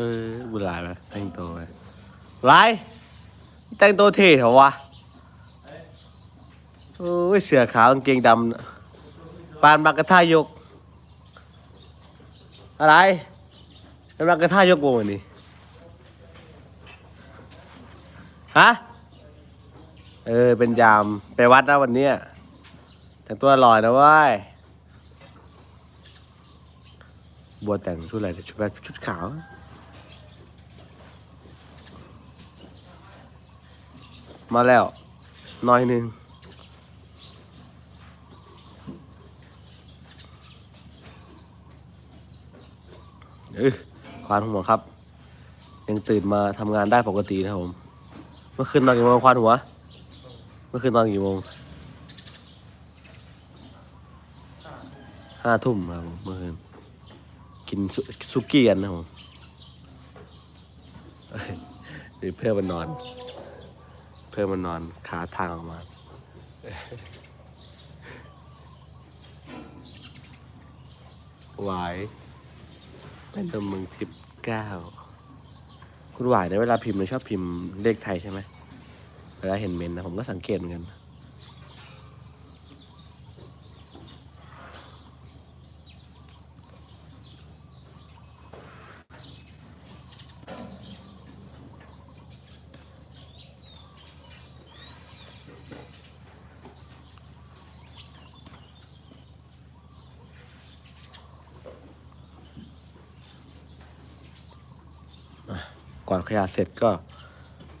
เออบุหลายไหมแต่งตัวไหมหลายแต่งตัวเท่เหรอวะโอ้ยเสือขาวกางเกงดำปานบักกระท่ายก อะไรเป็นบักกระท่ายกวงวันนี้ฮะเออเป็นยามไปวัดนะวันเนี้ยแต่งตัวหล่อยนะเว้ยบัวแต่งชุดอะไรชุดแบบชุดขาว มาแล้วหน้อยหนึ่งเออควานหัวครับ ยังตื่นมาทำงานได้ปกตินะครับผม เมื่อคืนนอนกี่โมงควานหัว เมื่อคืนนอนกี่โมงห้าทุ่มครับผมเมื่อคืนกินซุกี้กันนะครับผมเอ้ยเดี๋ยวเพื่อนมันนอน เพื่อมันนอนขาทางออกมา หวายเป็นตัวมึงสิบเก้าคุณหวายในเวลาพิมพ์เนี่ยชอบพิมพ์เลขไทยใช่ไหมเวลาเห็นเมนต์นะผมก็สังเกตเหมือนกัน ก่อนขยะเสร็จก็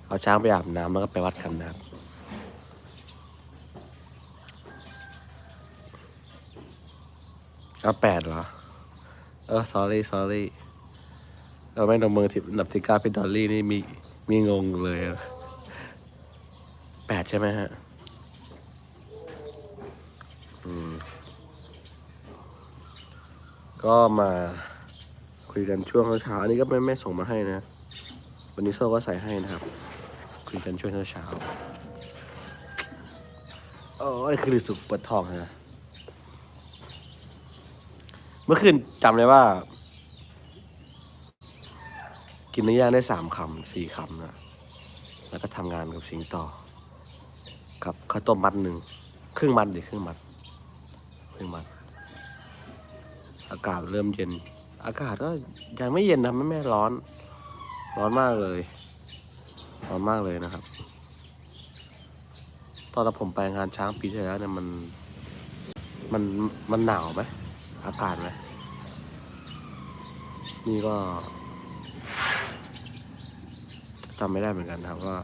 เอาช้างไปอาบน้ำแล้วก็ไปวัดกันนะครับเอาแปดเหรอ เออ sorry sorry เราไม่ต้องมือทินับทิก้าเป็นดอลลี่นี่มีมีงงเลยแปดใช่ไหมฮะ อืม ก็มาคุยกันช่วงเช้าอันนี้ก็แม่แม่ส่งมาให้นะ วันนี้โซ่ก็ใส่ให้นะครับ คุยกันช่วงเช้าๆโอ้ยคือสุกปวดท้องนะเมื่อคืนจำเลยว่า กินเนื้อย่างได้สามคำสี่คำนะแล้วก็ทำงานกับสิงต่อ กับข้าวต้มมัดหนึ่งครึ่งมัดดิครึ่งมัดครึ่งมัด อากาศเริ่มเย็น อากาศก็ยังไม่เย็นนะไม่แม่ร้อน ร้อนมากเลย ร้อนมากเลยนะครับ ตอนเราผมไปงานช้างปีที่แล้วเนี่ยมัน มัน มันหนาวไหม อากาศไหม นี่ก็จำไม่ได้เหมือนกันนะครับว่า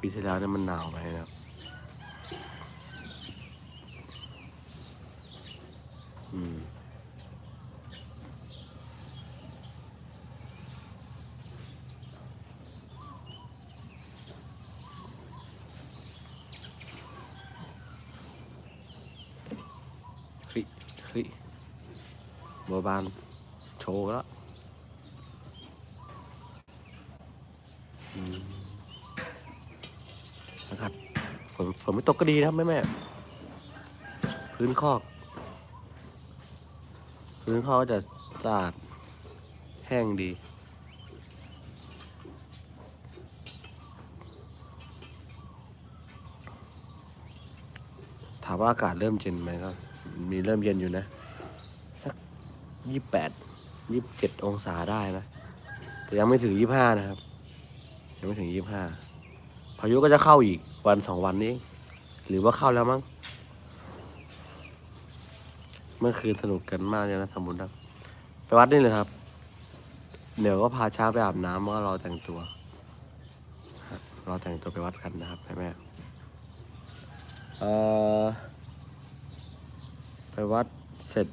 ปีที่แล้วเนี่ยมันหนาวไหมนะครับ เฮ้ยบัวบานโชว์แล้วอืมนะครับฝนฝนไม่ตกก็ดีนะครับแม่แม่พื้นคอก พื้นคอกจะสะอาดแห้งดีถามว่าอากาศเริ่มเย็นไหมก็ มีเริ่มเย็นอยู่นะ สักยี่แปดยี่เจ็ดองศาได้นะ แต่ยังไม่ถึงยี่ห้านะครับ ยังไม่ถึงยี่ห้าพายุก็จะเข้าอีกวันสองวันนี้ หรือว่าเข้าแล้วมั้ง เมื่อคืนสนุกกันมากเลยนะทำบุญครับไปวัดนี่เลยครับ เดี๋ยวก็พาช้างไปอาบน้ำแล้วก็รอแต่งตัว รอแต่งตัวไปวัดกันนะครับแม่แม่เอ่อ วัดเสร็จ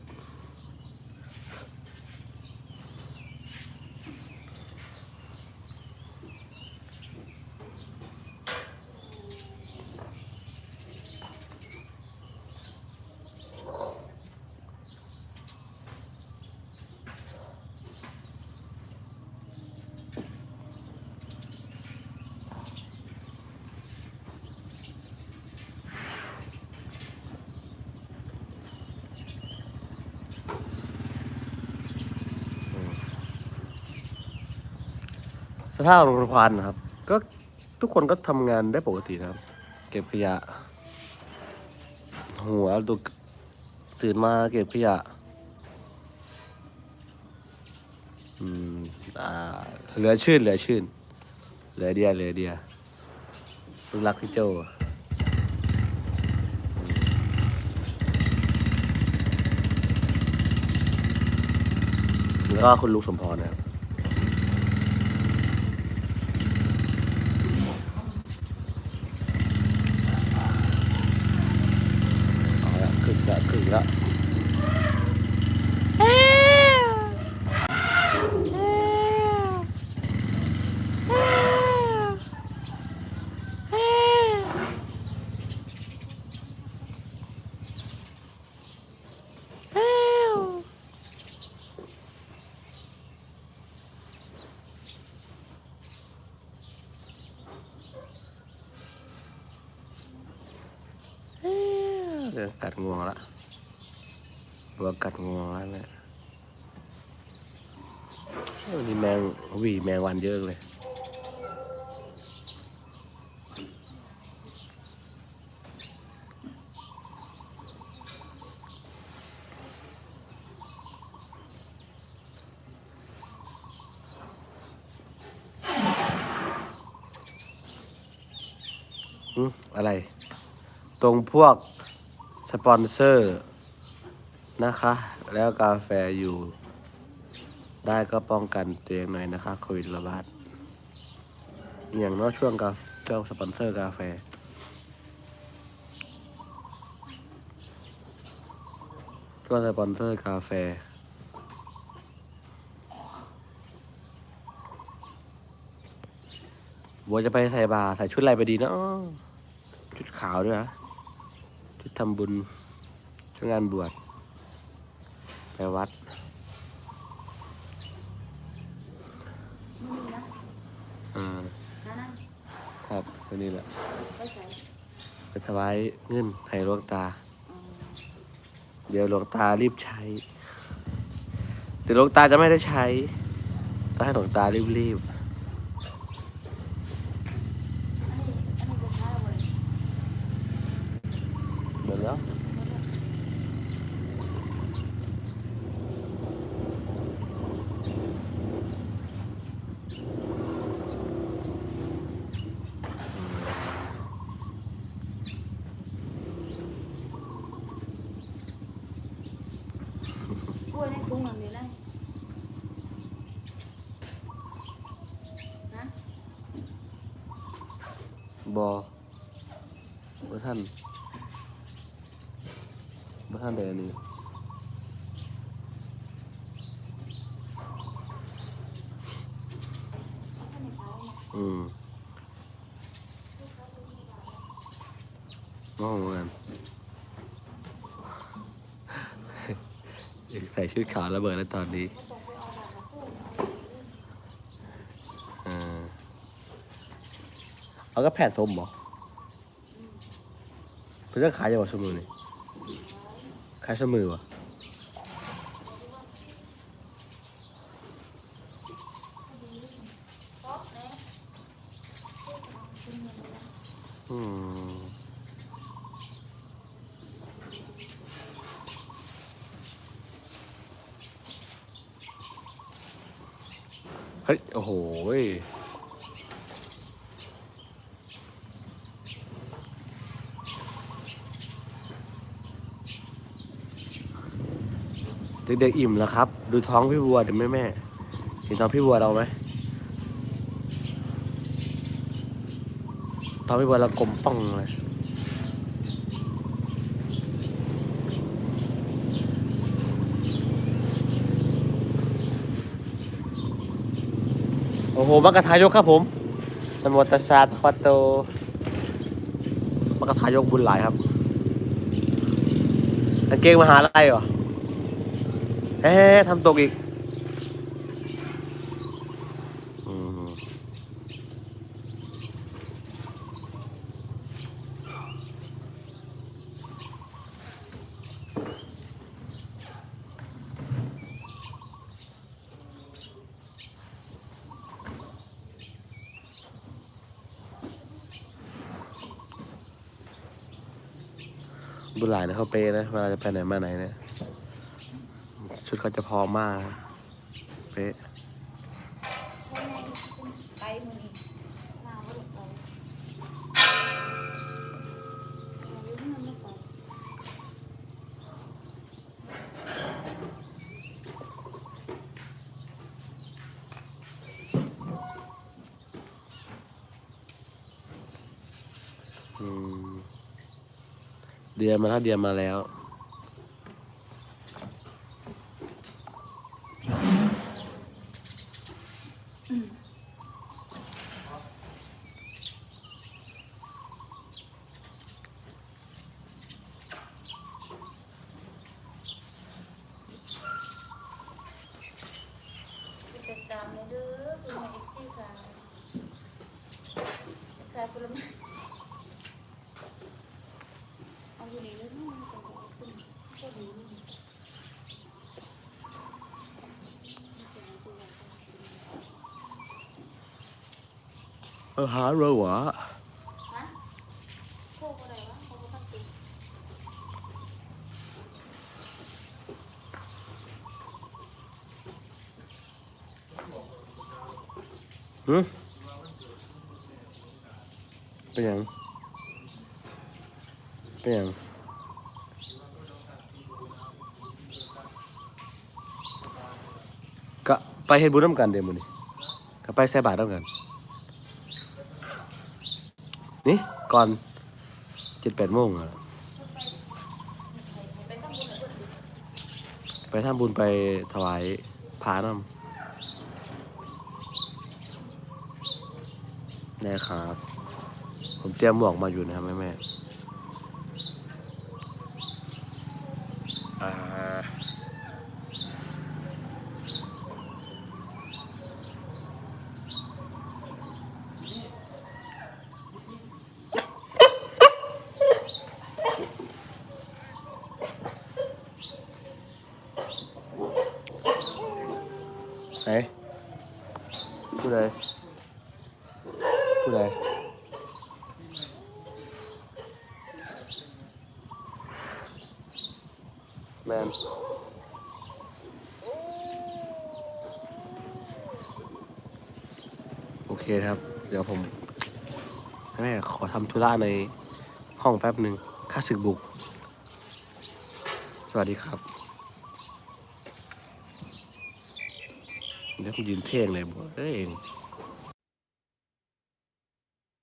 สภาโรงพยาบาลนะครับ ก็ทุกคนก็ทำงานได้ปกตินะครับ เก็บขยะ หัวดูตื่นมาเก็บขยะ อืมอ่าเหลือชื่นเหลือชื่น เหลือเดียเหลือเดียลูกรักพี่โจแล้วก็คุณลุงสมพรนะครับ เอาละครึ่งละครึ่งละ เดี๋ยวกัดงวงละบัวกัดงวงแล้วเนี่ยวันนี้แมงวีแมงวันเยอะเลยอืมอะไร ตรงพวก สปอนเซอร์นะคะ แล้วกาแฟอยู่ ได้ก็ป้องกันตัวเองหน่อยนะคะโควิดระบาดอย่างเนอกช่วงกาช่วงสปอนเซอร์กาแฟช่วงสปอนเซอร์กาแฟบัวจะไปใส่บาใส่ชุดอะไรไปดีเนาะชุดขาวด้วยนะ ทำบุญช่วงงานบวชไปวัด อ่า ครับวันนี้แหละ ไปถวายเงินให้หลวงตา เดี๋ยวหลวงตารีบใช้แต่หลวงตาจะไม่ได้ใช้ต้องให้หลวงตารีบๆ เหมือนแล้วกล้วยในถุงหลังนี้เลยนะ บอบ่ท่านบ่ท่านใดนนี้อืมงงเหมือนกันใส่ชุดขาวระเบิดแล้วตอนนี้อ่าเอาก็แผ่นส้มเหรอเพื่อนขายยังไงสมือ นี่ขายสมือวะอืมเฮ้ย โอ้โห เด็กๆอิ่มแล้วครับ ดูท้องพี่บัวเดี๋ยวแม่แม่เห็นท้องพี่บัวเราไหมท้องพี่บัวเรากลมป่องเลยโอ้โหมักกะทายกครับผมสมุทรศาสตร์ปัตโตมักกะทายกบุญหลายครับกางเกงมหาลัยเหรอ อ๊ะทำตกอีกบุหลายนะเขาเปนะเวลาจะไปไหนมาไหนเนะี่ย ชุดเขาจะพร้อมมาก เป๊ะเอาเรื่องนั้นไม่ไปอืมเดียมาถ้าเดียมาแล้ว ติดตามเลยเด้อคุณแม่เอ็กซี่ค่ะค่ะคุณแม่เอาอยู่นี่เลยนะแต่ว่าคุณก็ดีนี่เออหาเรือวะ ฮะโคกอะไรวะโคกตั้งติ หึเป็นยังเป็นยังก็ไปเฮ็ดบุญน้ำกันเดี๋ยวมื้อนี้ก็ไปใส่บาตรน้ำกัน นี่ก่อนเจ็ดแปดโมงอะไปท่าไปทำบุญไปถวายพระน้ำ นี่ครับ ผมเตรียมหมวกมาอยู่นะครับแม่แม่อ่าไหนผู้ใดผู้ใด แมนโอเคครับ เดี๋ยวผมแม่ขอทำธุระในห้องแป๊บหนึ่งค่าศึกบุก สวัสดีครับ เดี๋ยวผมยืนเท่งเลยบอกเอ้ย